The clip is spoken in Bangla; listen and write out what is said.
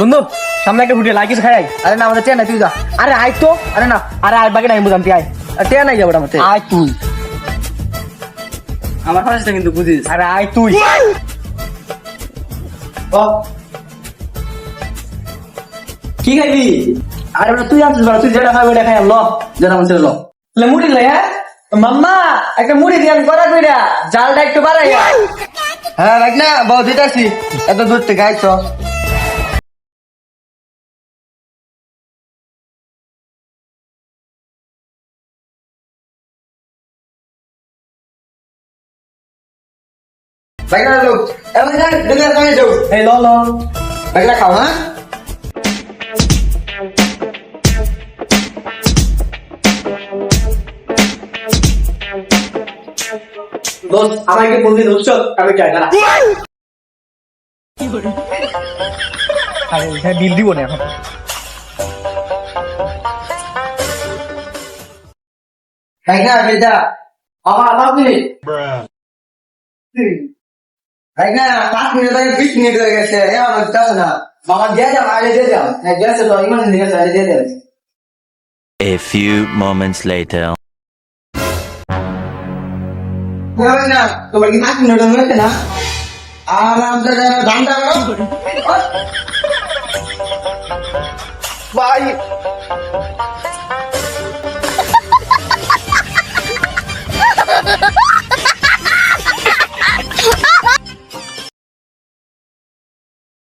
বন্ধু সামনে একটা হুটে লাগিস খাই আরে না আমাদের টিয়া নাই তুই যা। আরে আয় তো। আরে না। আরে আয় বাকি নাই বুঝাম তুই আয়। টিয়া নাই যাব আমাদের। আয় তুই। আমার ফার্স্টটা কিন্তু বুঝিস। আরে আয় তুই। কি খাইবি? আরে তুই আনছিস বেটা, তুই যেটা খাবি ওটা খাই ল। যেটা মন ছিল ল। মুড়ি লে হ্যাঁ? মাম্মা একটা মুড়ি দিয়ে করা কইরা জালটা একটু বাড়াইয়া হ্যাঁ? রাখ না বউ দিতেছি। এত দূর থেকে আইছ। বাইকটা লোক এমন যাই দেখলে কামে যাও এই ল ল বাইকটা খাও হ্যাঁ দোস্ত আমাকে বলবি দোস্ত আমি চাই না আরে হ্যাঁ বিল দিব না এখন বাইকটা বেটা আমার আলাপ নেই বাইকটা পাঁচ মিনিট আগে বিশ মিনিট হয়ে গেছে। এ আমার যাচ্ছে না। বাবা দিয়ে যাও আগে দিয়ে যাও। হ্যাঁ গেছে তো ইমান নিয়ে গেছে আগে দিয়ে যাও। A few moments later. না তোমার কি পাঁচ মিনিট হয়েছে না? আরাম করে ধানটা ভাই